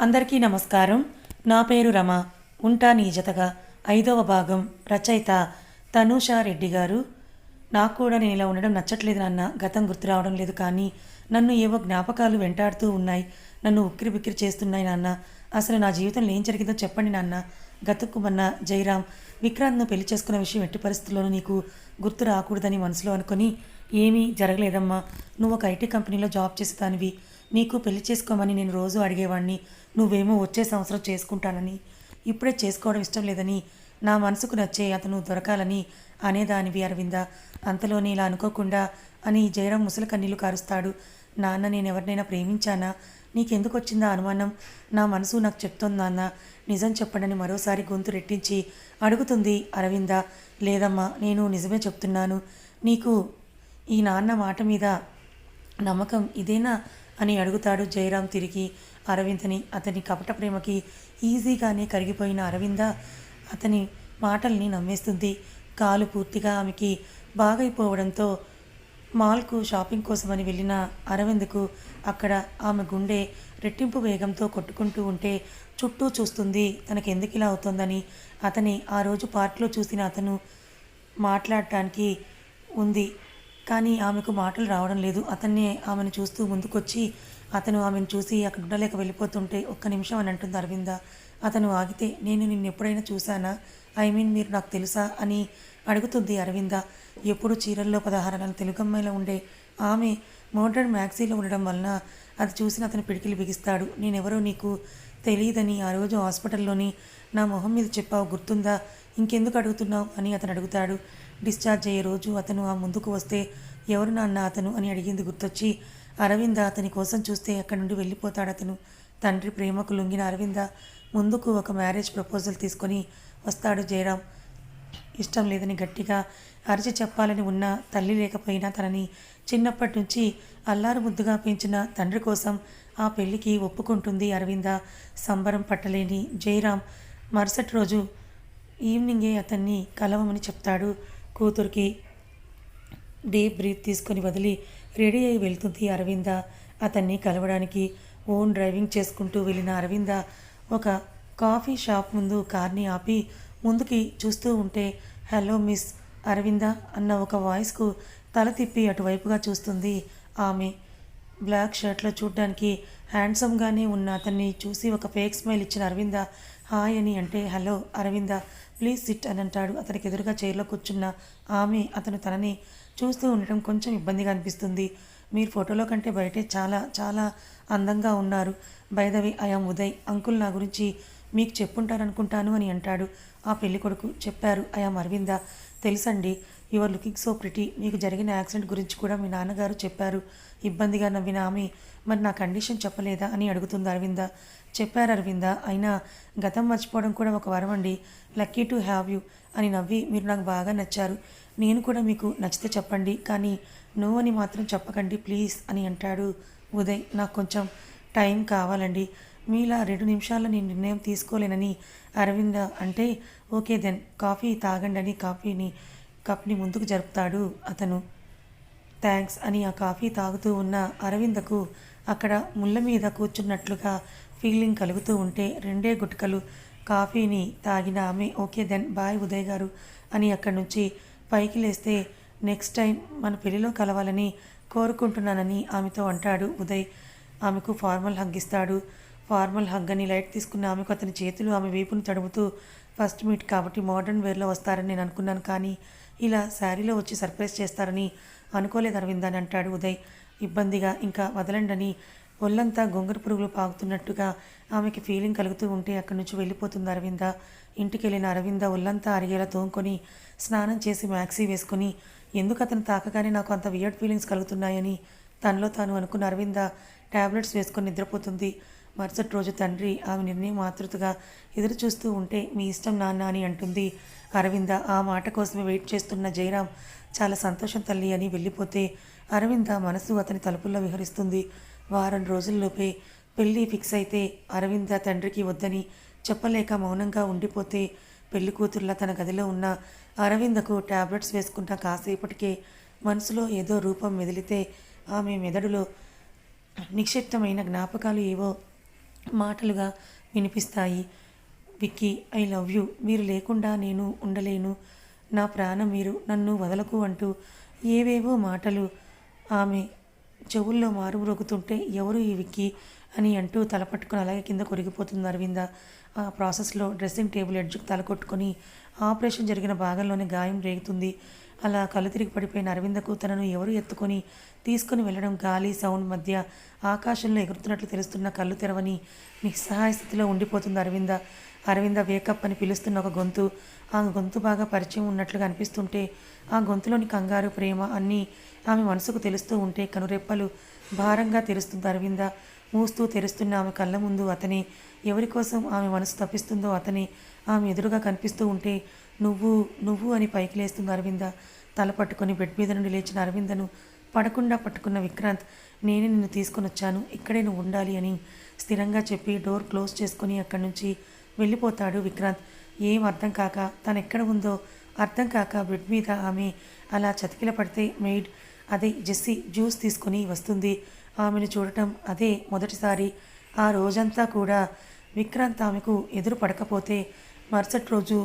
అందరికీ నమస్కారం. నా పేరు రమ. ఉంటా నీ జతగా ఐదవ భాగం రచయిత తనూషా రెడ్డి గారు. నాకు కూడా నేను ఇలా ఉండడం నచ్చట్లేదు నాన్న. గతం గుర్తు రావడం లేదు కానీ నన్ను ఏవో జ్ఞాపకాలు వెంటాడుతూ ఉన్నాయి. నన్ను ఉక్కిరి బిక్కిరి చేస్తున్నాయి నాన్న. అసలు నా జీవితంలో ఏం జరిగిందో చెప్పండి నాన్న. గతుక్కుమన్న జయరాం విక్రాంత్ను పెళ్ళి చేసుకున్న విషయం ఎట్టి పరిస్థితుల్లోనూ నీకు గుర్తు రాకూడదని మనసులో అనుకొని ఏమీ జరగలేదమ్మా. నువ్వు ఒక ఐటీ కంపెనీలో జాబ్ చేసేదానివి. నీకు పెళ్ళి చేసుకోమని నేను రోజు అడిగేవాడిని నువ్వేమో వచ్చే సంవత్సరం చేసుకుంటానని ఇప్పుడే చేసుకోవడం ఇష్టం లేదని నా మనసుకు నచ్చే అతను దొరకాలని అనేదానివి అరవింద. అంతలోనే ఇలా అనుకోకుండా అని జయరాం ముసలి కన్నీళ్ళు కారుస్తాడు. నాన్న నేను ఎవరినైనా ప్రేమించానా? నీకెందుకు వచ్చిందా అనుమానం? నా మనసు నాకు చెప్తోంది నాన్న. నిజం చెప్పండి మరోసారి గొంతు రెట్టించి అడుగుతుంది అరవింద. లేదమ్మా నేను నిజమే చెప్తున్నాను. నీకు ఈ నాన్న మాట మీద నమ్మకం ఇదేనా? అని అడుగుతాడు జయరాం తిరిగి. అరవింద్ని అతని కపట ప్రేమకి ఈజీగానే కరిగిపోయిన అరవింద అతని మాటల్ని నమ్మేస్తుంది. కాలు పూర్తిగా ఆమెకి బాగైపోవడంతో మాల్కు షాపింగ్ కోసమని వెళ్ళిన అరవింద్కు అక్కడ ఆమె గుండె రెట్టింపు వేగంతో కొట్టుకుంటూ ఉంటే చుట్టూ చూస్తుంది. తనకు ఎందుకు ఇలా అవుతోందని అతని ఆ రోజు పార్క్లో చూసిన అతను మాట్లాడటానికి ఉంది. కానీ ఆమెకు మాటలు రావడం లేదు. అతన్నే ఆమెను చూస్తూ ముందుకొచ్చి అతను ఆమెను చూసి అక్కడ ఉండలేక వెళ్ళిపోతుంటే ఒక్క నిమిషం అని అంటుంది అరవింద. అతను ఆగితే నేను నిన్ను ఎప్పుడైనా చూశానా? ఐ మీన్ మీరు నాకు తెలుసా? అని అడుగుతుంది అరవింద. ఎప్పుడు చీరల్లో పదహారణాలు తెలుగమ్మాయిలో ఉండే ఆమె మోడ్రన్ మ్యాక్సీలో ఉండడం వలన అది చూసిన అతను పిడికిలు బిగిస్తాడు. నేనెవరో నీకు తెలియదని ఆ రోజు హాస్పిటల్లోని నా మొహం మీద చెప్పావు గుర్తుందా? ఇంకెందుకు అడుగుతున్నావు? అని అతను అడుగుతాడు. డిశ్చార్జ్ అయ్యే రోజు అతను ఆ ముందుకు వస్తే ఎవరు నాన్న అతను? అని అడిగింది గుర్తొచ్చి అరవింద అతని కోసం చూస్తే అక్కడి నుండి వెళ్ళిపోతాడు అతను. తండ్రి ప్రేమకు లొంగిన అరవింద ముందుకు ఒక మ్యారేజ్ ప్రపోజల్ తీసుకొని వస్తాడు జయరాం. ఇష్టం లేదని గట్టిగా అరిచి చెప్పాలని ఉన్న తల్లి లేకపోయినా తనని చిన్నప్పటి నుంచి అల్లారు ముద్దుగా పెంచిన తండ్రి కోసం ఆ పెళ్ళికి ఒప్పుకుంటుంది అరవింద. సంబరం పట్టలేని జయరాం మరుసటి రోజు ఈవినింగే అతన్ని కలవమని చెప్తాడు. కూతురికి డీప్ బ్రీత్ తీసుకొని వదిలి రెడీ అయి వెళ్తుంది అరవింద. అతన్ని కలవడానికి ఓన్ డ్రైవింగ్ చేసుకుంటూ వెళ్ళిన అరవింద ఒక కాఫీ షాప్ ముందు కార్ని ఆపి ముందుకి చూస్తూ ఉంటే హలో మిస్ అరవింద అన్న ఒక వాయిస్కు తల తిప్పి అటువైపుగా చూస్తుంది ఆమె. బ్లాక్ షర్ట్లో చూడ్డానికి హ్యాండ్సమ్గానే ఉన్న అతన్ని చూసి ఒక ఫేక్ స్మైల్ ఇచ్చిన అరవింద హాయ్ అని అంటే హలో అరవింద ప్లీజ్ సిట్ అని అంటాడు అతనికి ఎదురుగా చైర్లో కూర్చున్న ఆమె. అతను తనని చూస్తూ ఉండటం కొంచెం ఇబ్బందిగా అనిపిస్తుంది. మీరు ఫోటోలో కంటే బయటే చాలా చాలా అందంగా ఉన్నారు. బైదవి ఐఎమ్ ఉదయ్ అంకుల్ నా గురించి మీకు చెప్పుంటారనుకుంటాను అని అంటాడు. ఆ పెళ్ళి కొడుకు చెప్పారు. ఐఎమ్ అరవింద తెలుసండి యువర్ లుకింగ్ సో ప్రిటీ మీకు జరిగిన యాక్సిడెంట్ గురించి కూడా మీ నాన్నగారు చెప్పారు. ఇబ్బందిగా నవ్విన ఆమె మరి నా కండిషన్ చెప్పలేదా అని అడుగుతుంది అరవింద చెప్పారు అరవింద అయినా గతం మర్చిపోవడం కూడా ఒక వరం అండి. లక్కీ టు హ్యావ్ యూ అని నవ్వి మీరు నాకు బాగా నచ్చారు. నేను కూడా మీకు నచ్చితే చెప్పండి కానీ నో అని మాత్రం చెప్పకండి ప్లీజ్ అని అంటాడు ఉదయ్. నాకు కొంచెం టైం కావాలండి. మీలా రెండు నిమిషాల్లో నేను నిర్ణయం తీసుకోలేనని అరవింద అంటే ఓకే దెన్ కాఫీ తాగండి అని కాఫీని కప్ని ముందుకు జరుపుతాడు అతను. థ్యాంక్స్ అని ఆ కాఫీ తాగుతూ ఉన్న అరవిందకు అక్కడ ముళ్ళ మీద కూర్చున్నట్లుగా ఫీలింగ్ కలుగుతూ ఉంటే రెండే గుట్కలు కాఫీని తాగిన ఆమె ఓకే దెన్ బాయ్ ఉదయ్ గారు అని అక్కడి నుంచి పైకి లేస్తే నెక్స్ట్ టైం మన పెళ్ళిలో కలవాలని కోరుకుంటున్నానని ఆమెతో అంటాడు ఉదయ్. ఆమెకు ఫార్మల్ హగ్ ఇస్తాడు. ఫార్మల్ హగ్ అని లైట్ తీసుకున్న ఆమెకు అతని చేతులు ఆమె వీపును తడుముతూ ఫస్ట్ మీట్ కాబట్టి మోడర్న్ వేర్లో వస్తారని నేను అనుకున్నాను కానీ ఇలా శారీలో వచ్చి సర్ప్రైజ్ చేస్తారని అనుకోలేదు అరవింద్ అని అంటాడు ఉదయ్. ఇబ్బందిగా ఇంకా వదలండని ఒళ్ళంతా గొంగర పురుగులు పాకుతున్నట్టుగా ఆమెకి ఫీలింగ్ కలుగుతూ ఉంటే అక్కడి నుంచి వెళ్ళిపోతుంది అరవింద. ఇంటికి వెళ్ళిన అరవింద ఒళ్ళంతా అరిగేలా తోముకొని స్నానం చేసి మ్యాక్సీ వేసుకొని ఎందుకు అతను తాకగానే నాకు అంత వియర్డ్ ఫీలింగ్స్ కలుగుతున్నాయని? తనలో తాను అనుకున్న అరవింద టాబ్లెట్స్ వేసుకొని నిద్రపోతుంది. మరుసటి రోజు తండ్రి ఆమె నిర్ణయం ఆతృతగా ఎదురు చూస్తూ ఉంటే మీ ఇష్టం నాన్న అని అంటుంది. అరవింద ఆ మాట కోసమే వెయిట్ చేస్తున్న జయరాం. చాలా సంతోషం తల్లి అని వెళ్ళిపోతే అరవింద మనసు అతని తలుపుల్లో విహరిస్తుంది. వారం రోజుల్లోపే పెళ్ళి ఫిక్స్ అయితే అరవింద తండ్రికి వద్దని చెప్పలేక మౌనంగా ఉండిపోతే పెళ్ళి కూతుర్లా తన గదిలో ఉన్న అరవిందకు టాబ్లెట్స్ వేసుకున్న కాసేపటికే మనసులో ఏదో రూపం మెదిలితే ఆమె మెదడులో నిక్షిప్తమైన జ్ఞాపకాలు ఏవో మాటలుగా వినిపిస్తాయి. Vicky I love you. మీరు లేకుండా నేను ఉండలేను. నా ప్రాణం మీరు నన్ను వదలకు అంటూ ఏవేవో మాటలు ఆమె చెవుల్లో మారుమ్రోగుతుంటే ఎవరు ఈ విక్కి? అని అంటూ తల పట్టుకుని అలాగే కింద కొరిగిపోతుంది అరవింద. ఆ ప్రాసెస్లో డ్రెస్సింగ్ టేబుల్ ఎడ్జ్కి తల కొట్టుకొని ఆపరేషన్ జరిగిన భాగంలోనే గాయం రేగుతుంది. అలా కళ్ళు తిరిగి పడిపోయిన అరవిందకు తనను ఎవరు ఎత్తుకొని తీసుకుని వెళ్ళడం గాలి సౌండ్ మధ్య ఆకాశంలో ఎగురుతున్నట్లు తెలుస్తున్న కళ్ళు తెరవని నిస్సహాయ స్థితిలో ఉండిపోతుంది అరవింద. అరవింద వేకప్ అని పిలుస్తున్న ఒక గొంతు. ఆ గొంతు బాగా పరిచయం ఉన్నట్లుగా అనిపిస్తుంటే ఆ గొంతులోని కంగారు ప్రేమ అన్నీ ఆమె మనసుకు తెలుస్తూ ఉంటే కనురెప్పలు భారంగా తెరుస్తుంది అరవింద. మూస్తూ తెరుస్తున్న ఆమె కళ్ళ ముందు అతని. ఎవరి కోసం ఆమె మనసు తప్పిస్తుందో అతని. ఆమె ఎదురుగా కనిపిస్తూ ఉంటే నువ్వు నువ్వు అని పైకి లేస్తుంది అరవింద. తల పట్టుకొని బెడ్ మీద నుండి లేచిన అరవిందను పడకుండా పట్టుకున్న విక్రాంత్ నేనే నిన్ను తీసుకొని వచ్చాను ఇక్కడే నువ్వు ఉండాలి అని స్థిరంగా చెప్పి డోర్ క్లోజ్ చేసుకొని అక్కడి నుంచి వెళ్ళిపోతాడు విక్రాంత్. ఏం అర్థం కాక తను ఎక్కడ ఉందో అర్థం కాక బెడ్ మీద ఆమె అలా చతికిల పడితే మెయిడ్ అదే జెస్సీ జ్యూస్ తీసుకొని వస్తుంది. ఆమెను చూడటం అదే మొదటిసారి. ఆ రోజంతా కూడా విక్రాంత్ ఆమెకు ఎదురు పడకపోతే మరుసటి రోజు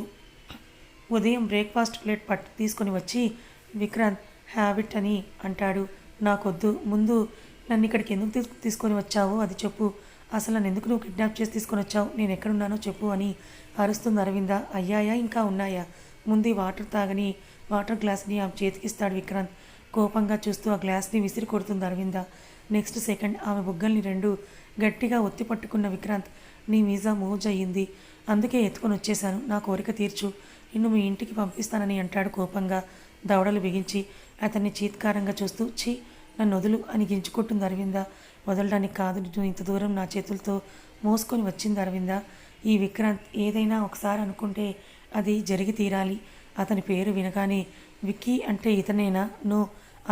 ఉదయం బ్రేక్ఫాస్ట్ ప్లేట్ పట్టు తీసుకొని వచ్చి విక్రాంత్ హ్యాబిట్ అని అంటాడు. నాకొద్దు ముందు నన్ను ఇక్కడికి ఎందుకు తీసుకొని వచ్చావో అది చెప్పు. అసలు నన్ను ఎందుకు నువ్వు కిడ్నాప్ చేసి తీసుకొని వచ్చావు? నేను ఎక్కడున్నానో చెప్పు అని అరుస్తుంది అరవింద. అయ్యాయా? ఇంకా ఉన్నాయా? ముందు వాటర్ తాగని వాటర్ గ్లాస్ని ఆమె చేతికిస్తాడు విక్రాంత్. కోపంగా చూస్తూ ఆ గ్లాస్ని విసిరి కొడుతుంది అరవింద. నెక్స్ట్ సెకండ్ ఆమె బుగ్గల్ని రెండు గట్టిగా ఒత్తి పట్టుకున్న విక్రాంత్ నీ వీసా మూవ్ అయ్యింది. అందుకే ఎత్తుకొని వచ్చేశాను. నా కోరిక తీర్చు. నిన్ను మీ ఇంటికి పంపిస్తానని అంటాడు కోపంగా దవడలు బిగించి. అతన్ని చీత్కారంగా చూస్తూ ఛీ నన్ను వదులు అని గించుకుంటుంది అరవింద. వదలడానికి కాదు. నువ్వు ఇంత దూరం నా చేతులతో మోసుకొని వచ్చింది అరవింద. ఈ విక్రాంత్ ఏదైనా ఒకసారి అనుకుంటే అది జరిగి తీరాలి. అతని పేరు వినగానే విక్కీ అంటే ఇతనేనా? నో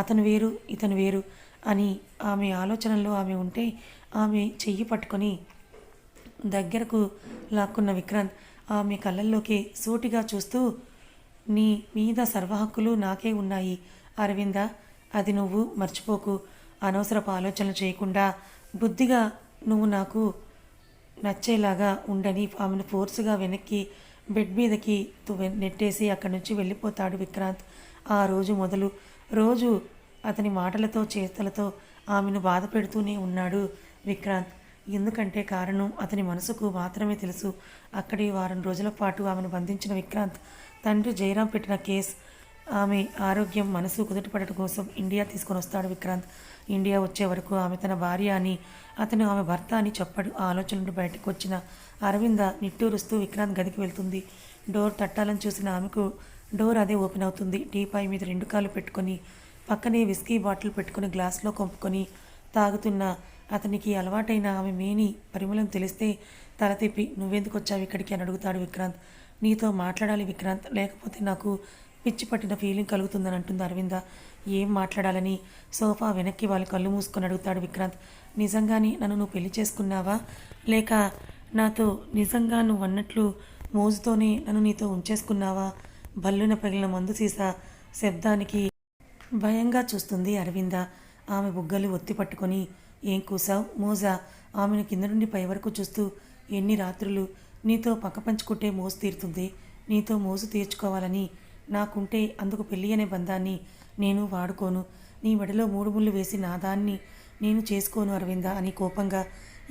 అతను వేరు ఇతను వేరు అని ఆమె ఆలోచనల్లో ఆమె ఉంటే ఆమె చెయ్యి పట్టుకొని దగ్గరకు లాక్కున్న విక్రాంత్ ఆమె కళ్ళల్లోకి సూటిగా చూస్తూ నీ మీద సర్వహక్కులు నాకే ఉన్నాయి అరవింద. అది నువ్వు మర్చిపోకు. అనవసరపు ఆలోచనలు చేయకుండా బుద్ధిగా నువ్వు నాకు నచ్చేలాగా ఉండని ఆమెను ఫోర్స్గా వెనక్కి బెడ్ మీదకి నెట్టేసి అక్కడి నుంచి వెళ్ళిపోతాడు విక్రాంత్. ఆ రోజు మొదలు. రోజు అతని మాటలతో చేతలతో ఆమెను బాధ పెడుతూనే ఉన్నాడు విక్రాంత్. ఎందుకంటే కారణం అతని మనసుకు మాత్రమే తెలుసు. అక్కడి వారం రోజుల పాటు ఆమెను బంధించిన విక్రాంత్ తండ్రి జయరాం పెట్టిన కేసు ఆమె ఆరోగ్యం మనసు కుదుటపడటం కోసం ఇండియా తీసుకొని వస్తాడు విక్రాంత్. ఇండియా వచ్చే వరకు ఆమె తన భార్య అని అతను ఆమె భర్త అని చెప్పడు. ఆ ఆలోచన నుండి బయటకు వచ్చిన అరవింద నిట్టూరుస్తూ విక్రాంత్ గదికి వెళ్తుంది. డోర్ తట్టాలని చూసిన ఆమెకు డోర్ అదే ఓపెన్ అవుతుంది. టీపాయ్ మీద రెండు కాళ్ళు పెట్టుకొని పక్కనే విస్కీ బాటిల్ పెట్టుకుని గ్లాస్లో కొంపుకొని తాగుతున్న అతనికి అలవాటైన ఆమె మేని పరిమళం తెలిస్తే తల తిప్పి నువ్వెందుకు వచ్చావు ఇక్కడికి? అని అడుగుతాడు విక్రాంత్. నీతో మాట్లాడాలి విక్రాంత్. లేకపోతే నాకు పిచ్చి పట్టిన ఫీలింగ్ కలుగుతుందని అంటుంది అరవింద. ఏం మాట్లాడాలని? సోఫా వెనక్కి వాళ్ళు కళ్ళు మూసుకొని అడుగుతాడు విక్రాంత్. నిజంగానే నన్ను నువ్వు పెళ్ళి చేసుకున్నావా? లేక నాతో నిజంగా నువ్వు అన్నట్లు మోజుతోనే నన్ను నీతో ఉంచేసుకున్నావా? బల్లున పగిలిన మందు సీసా శబ్దానికి భయంగా చూస్తుంది అరవింద. ఆమె బుగ్గలు ఒత్తి పట్టుకొని ఏం కూసావు? మోజా? ఆమెను కింద నుండి పై వరకు చూస్తూ ఎన్ని రాత్రులు నీతో పక్క పంచుకుంటే మోజు తీరుతుంది. నీతో మోజు తీర్చుకోవాలని నాకుంటే అందుకు పెళ్ళి అనే బంధాన్ని నేను వాడుకోను. నీ మెడలో మూడు ముళ్ళు వేసి నా దాన్ని నేను చేసుకోను అరవింద అని కోపంగా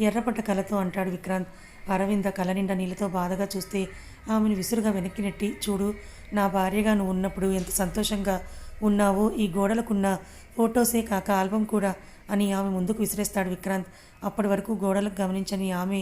ఎర్రపట్ట కలతో అంటాడు విక్రాంత్. అరవింద కల నిండా నీళ్ళతో బాధగా చూస్తే ఆమెను విసురుగా వెనక్కి నెట్టి చూడు నా భార్యగా నువ్వు ఉన్నప్పుడు ఎంత సంతోషంగా ఉన్నావో ఈ గోడలకున్న ఫోటోసే కాక ఆల్బమ్ కూడా అని ఆమె ముందుకు విసిరేస్తాడు విక్రాంత్. అప్పటి వరకు గోడలకు గమనించని ఆమె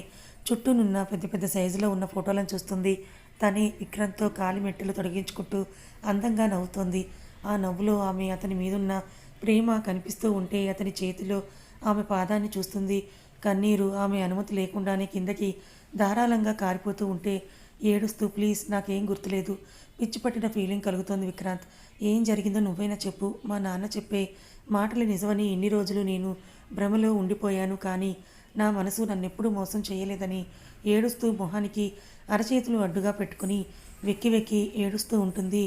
చుట్టూనున్న పెద్ద పెద్ద సైజులో ఉన్న ఫోటోలను చూస్తుంది. తనే విక్రంతో కాలి మెట్టెలు తొలగించుకుంటూ అందంగా నవ్వుతోంది. ఆ నవ్వులో ఆమె అతని మీదున్న ప్రేమ కనిపిస్తూ ఉంటే అతని చేతిలో ఆమె పాదాన్ని చూస్తుంది. కన్నీరు ఆమె అనుమతి లేకుండానే కిందకి ధారాళంగా కారిపోతూ ఉంటే ఏడుస్తూ ప్లీజ్ నాకేం గుర్తులేదు. పిచ్చి పట్టిన ఫీలింగ్ కలుగుతోంది విక్రాంత్. ఏం జరిగిందో నువ్వైనా చెప్పు. మా నాన్న చెప్పే మాటలు నిజమని ఎన్ని రోజులు నేను భ్రమలో ఉండిపోయాను. కానీ నా మనసు నన్నెప్పుడూ మోసం చేయలేదని ఏడుస్తూ మొహానికి అరచేతులు అడ్డుగా పెట్టుకుని వెక్కి వెక్కి ఏడుస్తూ ఉంటుంది.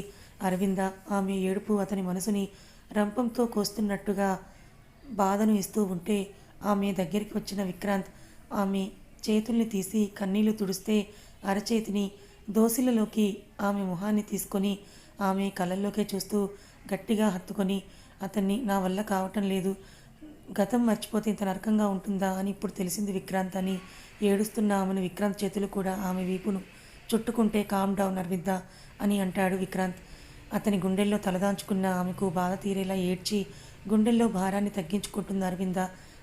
అరవింద ఆమె ఏడుపు అతని మనసుని రంపంతో కోస్తున్నట్టుగా బాధను ఇస్తూ ఉంటే ఆమె దగ్గరికి వచ్చిన విక్రాంత్ ఆమె చేతుల్ని తీసి కన్నీళ్ళు తుడిస్తే అరచేతిని దోసిలలోకి ఆమె మొహాన్ని తీసుకొని ఆమె కళ్ళల్లోకే చూస్తూ గట్టిగా హత్తుకొని అతన్ని నా వల్ల కావటం లేదు. గతం మర్చిపోతే ఇంత నరకంగా ఉంటుందా అని ఇప్పుడు తెలిసింది విక్రాంత్ అని. ఏడుస్తున్న ఆమెను విక్రాంత్ చేతులు కూడా ఆమె వీపును చుట్టుకుంటే కామ్ డౌన్ అరవింద అని అంటాడు విక్రాంత్. అతని గుండెల్లో తలదాంచుకున్న ఆమెకు బాధ తీరేలా ఏడ్చి గుండెల్లో భారాన్ని తగ్గించుకుంటుంది అరవింద.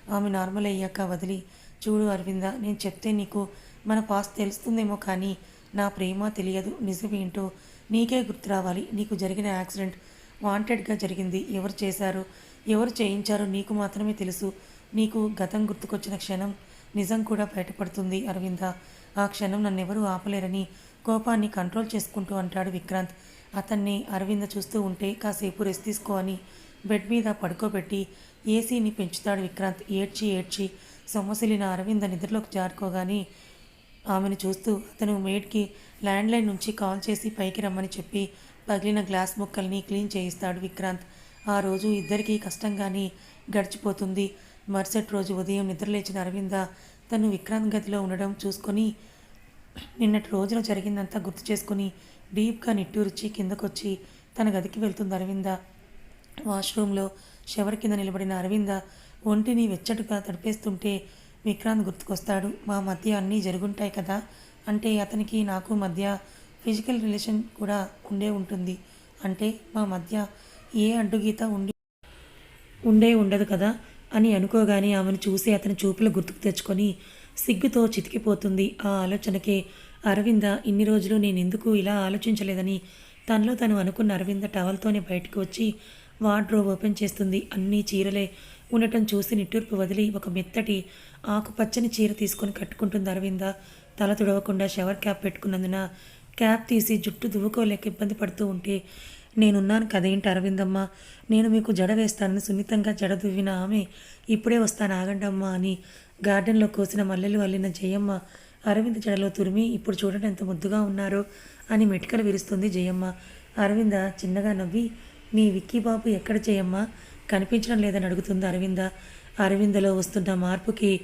ఆమె నార్మల్ అయ్యాక వదిలి చూడు అరవింద నేను చెప్తే నీకు మన పాస్ తెలుస్తుందేమో కానీ నా ప్రేమ తెలియదు. నిజమేంటో నీకే గుర్తు రావాలి. నీకు జరిగిన యాక్సిడెంట్ వాంటెడ్గా జరిగింది. ఎవరు చేశారు? ఎవరు చేయించారో నీకు మాత్రమే తెలుసు. నీకు గతం గుర్తుకొచ్చిన క్షణం నిజం కూడా బయటపడుతుంది అరవింద. ఆ క్షణం నన్నెవరూ ఆపలేరని కోపాన్ని కంట్రోల్ చేసుకుంటూ అంటాడు విక్రాంత్. అతన్ని అరవింద చూస్తూ ఉంటే కాసేపు రెస్ట్ తీసుకో అని బెడ్ మీద పడుకోబెట్టి ఏసీని పెంచుతాడు విక్రాంత్. ఏడ్చి ఏడ్చి సొమ్మసిలిన అరవింద నిద్రలోకి జారుకోగానే ఆమెను చూస్తూ అతను మేడ్కి ల్యాండ్లైన్ నుంచి కాల్ చేసి పైకి రమ్మని చెప్పి పగిలిన గ్లాస్ ముక్కల్ని క్లీన్ చేయిస్తాడు విక్రాంత్. ఆ రోజు ఇద్దరికీ కష్టంగానే గడిచిపోతుంది. మరుసటి రోజు ఉదయం నిద్రలేచిన అరవింద తను విక్రాంత్ గదిలో ఉండడం చూసుకొని నిన్నటి రోజున జరిగిందంతా గుర్తు చేసుకుని డీప్గా నిట్టూరిచి కిందకొచ్చి తన గదికి వెళ్తుంది అరవింద. వాష్రూమ్లో షవర్ కింద నిలబడిన అరవింద ఒంటిని వెచ్చటుగా తడిపేస్తుంటే విక్రాంత్ గుర్తుకొస్తాడు మా మధ్య అన్నీ జరుగుంటాయి కదా? అంటే అతనికి నాకు మధ్య ఫిజికల్ రిలేషన్ కూడా ఉండే ఉంటుంది. అంటే మా మధ్య ఏ అడ్డుగీత ఉండి ఉండే ఉండదు కదా? అని అనుకోగానే ఆమెను చూసి అతని చూపులు గుర్తుకు తెచ్చుకొని సిగ్గుతో చితికిపోతుంది. ఆ ఆలోచనకే అరవింద ఇన్ని రోజులు నేను ఎందుకు ఇలా ఆలోచించలేదని తనలో తను అనుకున్న అరవింద టవల్తోనే బయటకు వచ్చి వార్డ్రోబ్ ఓపెన్ చేస్తుంది. అన్ని చీరలే ఉండటం చూసి నిట్టూర్పు వదిలి ఒక మెత్తటి ఆకుపచ్చని చీర తీసుకొని కట్టుకుంటుంది అరవింద. తల తుడవకుండా షవర్ క్యాప్ పెట్టుకున్నందున క్యాప్ తీసి జుట్టు దువ్వుకోలేక ఇబ్బంది పడుతూ ఉంటే నేనున్నాను కదేంటి అరవిందమ్మ? నేను మీకు జడ వేస్తానని సున్నితంగా జడ దువ్విన ఆమె ఇప్పుడే వస్తాను ఆగండమ్మా అని గార్డెన్లో కోసిన మల్లెలు అల్లిన జయమ్మ అరవింద్ జడలో తురిమి ఇప్పుడు చూడండి ఎంత ముద్దుగా ఉన్నారో అని మెటికలు విరుస్తుంది జయమ్మ. అరవింద చిన్నగా నవ్వి మీ విక్కీ బాబు ఎక్కడ జయమ్మ? కనిపించడం లేదని అడుగుతుంది అరవింద. అరవిందలో వస్తున్న మార్పుకి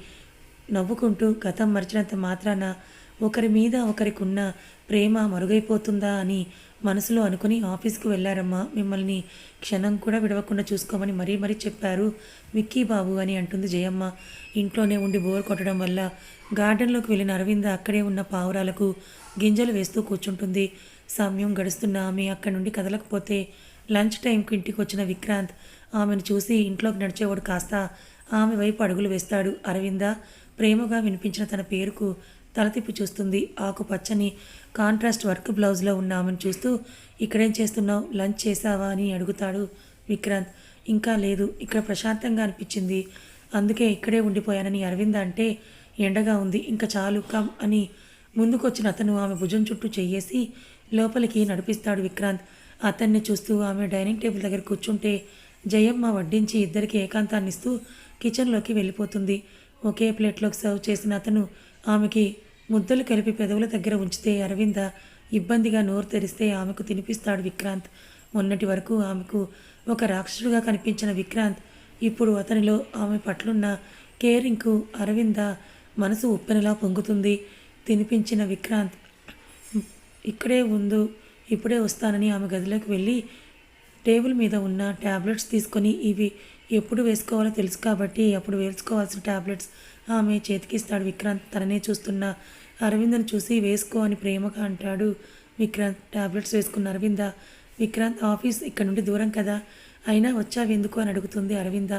నవ్వుకుంటూ గతం మరిచినంత మాత్రాన ఒకరి మీద ఒకరికి ఉన్న ప్రేమ మరుగైపోతుందా అని మనసులో అనుకుని ఆఫీస్కి వెళ్ళారమ్మా. మిమ్మల్ని క్షణం కూడా విడవకుండా చూసుకోమని మరీ మరీ చెప్పారు. విక్కీ బాబు అని అంటుంది జయమ్మ. ఇంట్లోనే ఉండి బోర్ కొట్టడం వల్ల గార్డెన్లోకి వెళ్ళిన అరవింద అక్కడే ఉన్న పావురాలకు గింజలు వేస్తూ కూర్చుంటుంది. సమయం గడుస్తున్న ఆమె అక్కడి నుండి కదలకపోతే లంచ్ టైంకి ఇంటికి వచ్చిన విక్రాంత్ ఆమెను చూసి ఇంట్లోకి నడిచేవాడు కాస్త ఆమె వైపు అడుగులు వేస్తాడు. అరవింద ప్రేమగా వినిపించిన తన పేరుకు తల తిప్పి చూస్తుంది ఆకుపచ్చని కాంట్రాస్ట్ వర్క్ బ్లౌజ్లో ఉన్న ఆమెను చూస్తూ ఇక్కడేం చేస్తున్నావు? లంచ్ చేసావా? అని అడుగుతాడు విక్రాంత్. ఇంకా లేదు. ఇక్కడ ప్రశాంతంగా అనిపించింది. అందుకే ఇక్కడే ఉండిపోయానని అరవింద్ అంటే ఎండగా ఉంది. ఇంకా చాలు కమ్ అని ముందుకొచ్చిన అతను ఆమె భుజం చుట్టూ చెయ్యేసి లోపలికి నడిపిస్తాడు విక్రాంత్. అతన్ని చూస్తూ ఆమె డైనింగ్ టేబుల్ దగ్గర కూర్చుంటే జయమ్మ వడ్డించి ఇద్దరికి ఏకాంతాన్ని ఇస్తూ కిచెన్లోకి వెళ్ళిపోతుంది. ఒకే ప్లేట్లోకి సర్వ్ చేసిన అతను ఆమెకి ముద్దలు కలిపి పెదవుల దగ్గర ఉంచితే అరవింద ఇబ్బందిగా నోరు తెరిస్తే ఆమెకు తినిపిస్తాడు విక్రాంత్. మొన్నటి వరకు ఆమెకు ఒక రాక్షసుడుగా కనిపించిన విక్రాంత్ ఇప్పుడు అతనిలో ఆమె పట్లున్న కేరింగ్కు అరవింద మనసు ఉప్పెనలా పొంగుతుంది. తినిపించిన విక్రాంత్ ఇక్కడే ఉందు ఇప్పుడే వస్తానని ఆమె గదిలోకి వెళ్ళి టేబుల్ మీద ఉన్న ట్యాబ్లెట్స్ తీసుకొని ఇవి ఎప్పుడు వేసుకోవాలో తెలుసు కాబట్టి అప్పుడు వేసుకోవాల్సిన ట్యాబ్లెట్స్ ఆమె చేతికిస్తాడు విక్రాంత్. తననే చూస్తున్న అరవిందను చూసి వేసుకో అని ప్రేమగా అంటాడు విక్రాంత్. టాబ్లెట్స్ వేసుకున్న అరవింద విక్రాంత్ ఆఫీస్ ఇక్కడ నుండి దూరం కదా? అయినా వచ్చావెందుకు అని అడుగుతుంది అరవింద.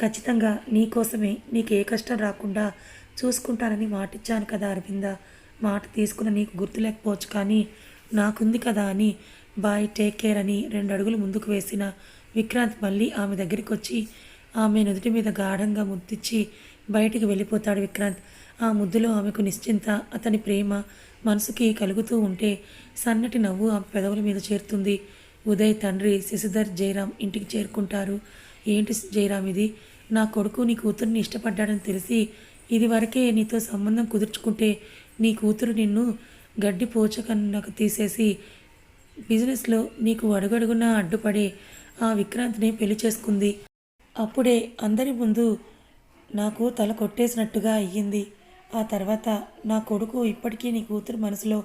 ఖచ్చితంగా నీ కోసమే. నీకు ఏ కష్టం రాకుండా చూసుకుంటానని మాటిచ్చాను కదా అరవింద. మాట తీసుకున్న నీకు గుర్తు లేకపోవచ్చు కానీ నాకుంది కదా అని. బాయ్ టేక్ కేర్ అని రెండు అడుగులు ముందుకు వేసిన విక్రాంత్ మళ్ళీ ఆమె దగ్గరికి వచ్చి ఆమె నుదుటి మీద గాఢంగా ముద్దిచ్చి బయటికి వెళ్ళిపోతాడు విక్రాంత్. ఆ ముద్దులో ఆమెకు నిశ్చింత అతని ప్రేమ మనసుకి కలుగుతూ ఉంటే సన్నటి నవ్వు ఆమె పెదవుల మీద చేరుతుంది. ఉదయ్ తండ్రి శశిధర్ జయరాం ఇంటికి చేరుకుంటారు. ఏంటి జయరాం ఇది? నా కొడుకు నీ కూతుర్ని ఇష్టపడ్డాడని తెలిసి ఇది వరకే నీతో సంబంధం కుదుర్చుకుంటే నీ కూతురు నిన్ను గడ్డి పోచకన్నకు తీసేసి బిజినెస్లో నీకు అడుగడుగునా అడ్డుపడే ఆ విక్రాంత్ని పెళ్ళి చేసుకుంది. అప్పుడే అందరి ముందు నాకు తల కొట్టేసినట్టుగా అయ్యింది. ఆ తర్వాత నా కొడుకు ఇప్పటికీ నీ కూతురు మనసులో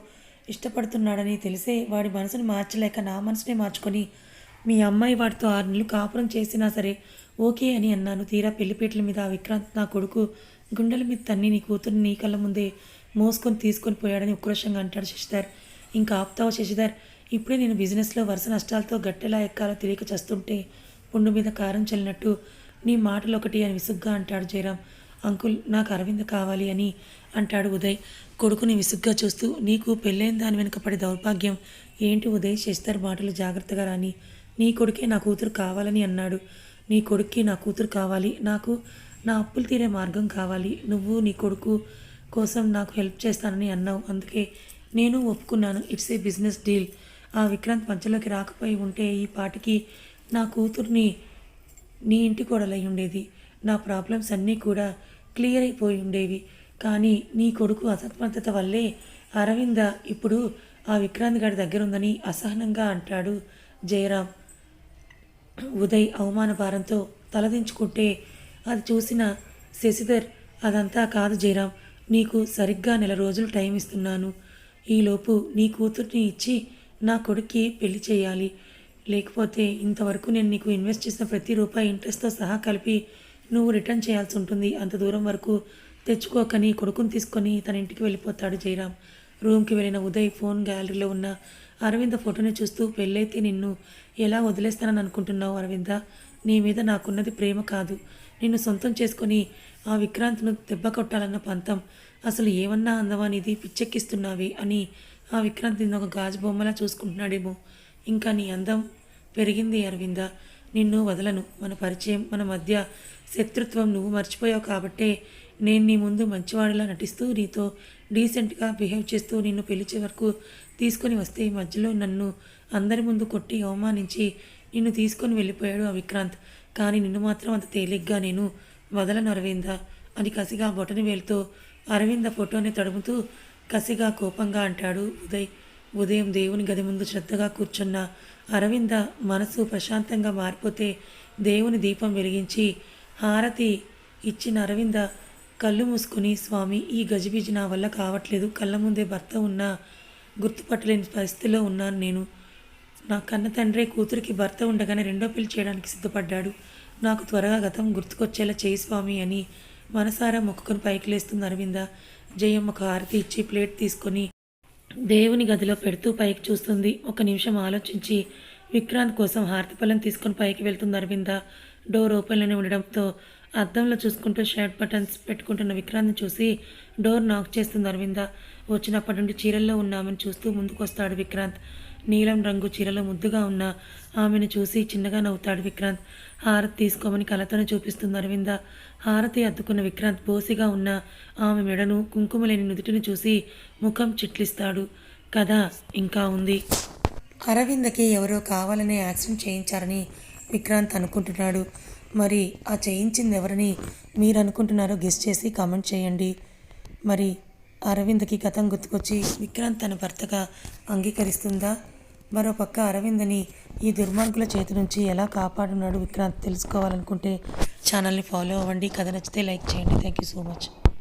ఇష్టపడుతున్నాడని తెలిసే వాడి మనసుని మార్చలేక నా మనసునే మార్చుకొని మీ అమ్మాయి వాడితో ఆరు నెలలు కాపురం చేసినా సరే ఓకే అని అన్నాను. తీరా పెళ్ళిపేటల మీద ఆ విక్రాంత్ నా కొడుకు గుండెల మీద తన్ని నీ కూతురు నీ కళ్ళ ముందే మోసుకొని తీసుకొని పోయాడని ఉక్రోషంగా అంటాడు శశిధర్. ఇంకా ఆపుతావు శశిధర్? ఇప్పుడే నేను బిజినెస్లో వరుస నష్టాలతో గట్టెలా ఎక్కాలో తెలియక చస్తుంటే పుండు మీద కారం చల్లినట్టు నీ మాటలు ఒకటి అని విసుగ్గా అంటాడు జయరాం. అంకుల్ నాకు అరవింద్ కావాలి అని అంటాడు ఉదయ్. కొడుకుని విసుగ్గా చూస్తూ నీకు పెళ్ళైన దాని వెనుక పడే దౌర్భాగ్యం ఏంటి ఉదయ్? శశిధర్ మాటలు జాగ్రత్తగా రాని నీ కొడుకే నా కూతురు కావాలని అన్నాడు. నీ కొడుక్కి నా కూతురు కావాలి నాకు నా అప్పులు తీరే మార్గం కావాలి నువ్వు నీ కొడుకు కోసం నాకు హెల్ప్ చేస్తానని అన్నావు. అందుకే నేను ఒప్పుకున్నాను ఇట్స్ ఏ బిజినెస్ డీల్. ఆ విక్రాంత్ మధ్యలోకి రాకపోయి ఉంటే ఈ పాటికి నా కూతుర్ని నీ ఇంటి కోడలై ఉండేది. నా ప్రాబ్లమ్స్ అన్నీ కూడా క్లియర్ అయిపోయి ఉండేవి. కానీ నీ కొడుకు అసమర్థత వల్లే అరవింద ఇప్పుడు ఆ విక్రాంత్ గారి దగ్గర ఉందని అసహనంగా అంటాడు జయరాం. ఉదయ్ అవమాన భారంతో తలదించుకుంటే అది చూసిన శశిధర్ అదంతా కాదు జయరాం నీకు సరిగ్గా నెల రోజులు టైం ఇస్తున్నాను. ఈలోపు నీ కూతుర్ని ఇచ్చి నా కొడుక్కి పెళ్ళి చేయాలి. లేకపోతే ఇంతవరకు నేను నీకు ఇన్వెస్ట్ చేసిన ప్రతి రూపాయి ఇంట్రెస్ట్తో సహా కలిపి నువ్వు రిటర్న్ చేయాల్సి ఉంటుంది. అంత దూరం వరకు తెచ్చుకోకని కొడుకుని తీసుకొని తన ఇంటికి వెళ్ళిపోతాడు జయరామ్. రూమ్కి వెళ్ళిన ఉదయ్ ఫోన్ గ్యాలరీలో ఉన్న అరవింద ఫోటోని చూస్తూ పెళ్ళైతే నిన్ను ఎలా వదిలేస్తానని అనుకుంటున్నావు అరవింద? నీ మీద నాకున్నది ప్రేమ కాదు. నిన్ను సొంతం చేసుకొని ఆ విక్రాంత్ను దెబ్బ కొట్టాలన్న పంతం. అసలు ఏమన్నా అందమా నీది? పిచ్చెక్కిస్తున్నావి అని ఆ విక్రాంత్ నిన్ను ఒక గాజు బొమ్మలా చూసుకుంటున్నాడేమో. ఇంకా నీ అందం పెరిగింది అరవింద. నిన్ను వదలను. మన పరిచయం మన మధ్య శత్రుత్వం నువ్వు మర్చిపోయావు కాబట్టే నేను నీ ముందు మంచివాడిలా నటిస్తూ నీతో డీసెంట్గా బిహేవ్ చేస్తూ నిన్ను పిలిచే వరకు తీసుకొని వస్తే ఈ మధ్యలో నన్ను అందరి ముందు కొట్టి అవమానించి నిన్ను తీసుకొని వెళ్ళిపోయాడు ఆ విక్రాంత్ కానీ నిన్ను మాత్రం అంత తేలిగ్గా నేను వదలను అరవింద. అని కసిగా బొటని వేలుతో అరవింద ఫోటోని తడుముతూ కసిగా కోపంగా అంటాడు ఉదయ్. ఉదయం దేవుని గది ముందు శ్రద్ధగా కూర్చున్న అరవింద మనసు ప్రశాంతంగా మారిపోతే దేవుని దీపం వెలిగించి హారతి ఇచ్చిన అరవింద కళ్ళు మూసుకొని స్వామి ఈ గజిబిజి నా వల్ల కావట్లేదు. కళ్ళ ముందే భర్త ఉన్నా గుర్తుపట్టలేని పరిస్థితిలో ఉన్నాను నేను. నా కన్న తండ్రి కూతురికి భర్త ఉండగానే రెండో పెళ్ళి చేయడానికి సిద్ధపడ్డాడు. నాకు త్వరగా గతం గుర్తుకొచ్చేలా చేయి స్వామి అని మనసారా మొక్కుకొని పైకి లేస్తుంది అరవింద. జయమ్మకు ఒక హారతి ఇచ్చి ప్లేట్ తీసుకొని దేవుని గదిలో పెడుతూ పైకి చూస్తుంది. ఒక నిమిషం ఆలోచించి విక్రాంత్ కోసం హారతి తీసుకొని పైకి వెళ్తుంది అరవింద. డోర్ ఓపెన్లోనే ఉండడంతో అద్దంలో చూసుకుంటూ షర్ట్ బటన్స్ పెట్టుకుంటున్న విక్రాంత్ని చూసి డోర్ నాక్ చేస్తుంది అరవింద. వచ్చినప్పటి నుండి చీరల్లో ఉన్న ఆమెను చూస్తూ ముందుకొస్తాడు విక్రాంత్. నీలం రంగు చీరలో ముద్దుగా ఉన్న ఆమెను చూసి చిన్నగా నవ్వుతాడు విక్రాంత్. హారతి తీసుకోమని కలతను చూపిస్తుంది అరవింద. హారతి అద్దుకున్న విక్రాంత్ బోసిగా ఉన్న ఆమె మెడను కుంకుమ లేని నుదుటిని చూసి ముఖం చిట్లిస్తాడు. కథ ఇంకా ఉంది. అరవిందకి ఎవరో కావాలనే యాక్సిడెంట్ చేయించారని విక్రాంత్ అనుకుంటున్నాడు. మరి ఆ చేయించింది ఎవరని మీరు అనుకుంటున్నారో గెస్ట్ చేసి కామెంట్ చేయండి. మరి అరవింద్కి గతం గుర్తుకొచ్చి విక్రాంత్ తన భర్తగా అంగీకరిస్తుందా? మరోపక్క అరవిందని ఈ దుర్మార్గుల చేతి నుంచి ఎలా కాపాడున్నాడు విక్రాంత్ తెలుసుకోవాలనుకుంటే ఛానల్ని ఫాలో అవ్వండి. కథ నచ్చితే లైక్ చేయండి. Thank you so much.